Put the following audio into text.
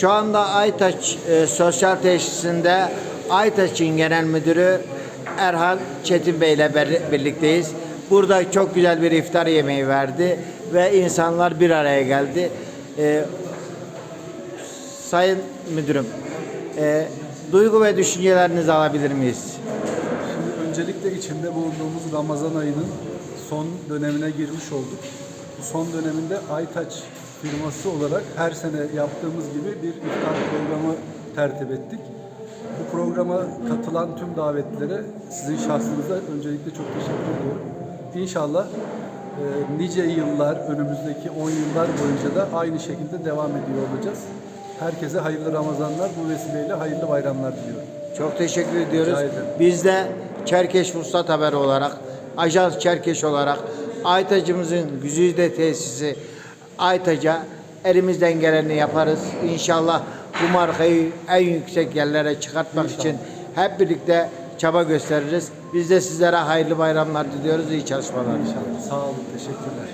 Şu anda Aytaç e, Sosyal Tesisinde Aytaç'ın Genel Müdürü Erhan Çetin Bey ile birlikteyiz. Burada çok güzel bir iftar yemeği verdi ve insanlar bir araya geldi. E, Sayın Müdürüm, e, duygu ve düşüncelerinizi alabilir miyiz? Şimdi öncelikle içinde bulunduğumuz Ramazan ayının son dönemine girmiş olduk. Bu son döneminde Aytaç firması olarak her sene yaptığımız gibi bir iftar programı tertip ettik. Bu programa katılan tüm davetlilere sizin şahsınıza öncelikle çok teşekkür ediyorum. İnşallah e, nice yıllar, önümüzdeki 10 yıllar boyunca da aynı şekilde devam ediyor olacağız. Herkese hayırlı Ramazanlar, bu vesileyle hayırlı bayramlar diliyorum. Çok teşekkür ediyoruz. Biz de Çerkeş Vuslat Haber olarak, Ajans Çerkeş olarak Aytacımızın güzide tesisi Aytaca elimizden geleni yaparız. İnşallah bu markayı en yüksek yerlere çıkartmak için hep birlikte çaba gösteririz. Biz de sizlere hayırlı bayramlar diliyoruz. İyi çalışmalar. İnşallah. Sağ olun, teşekkürler.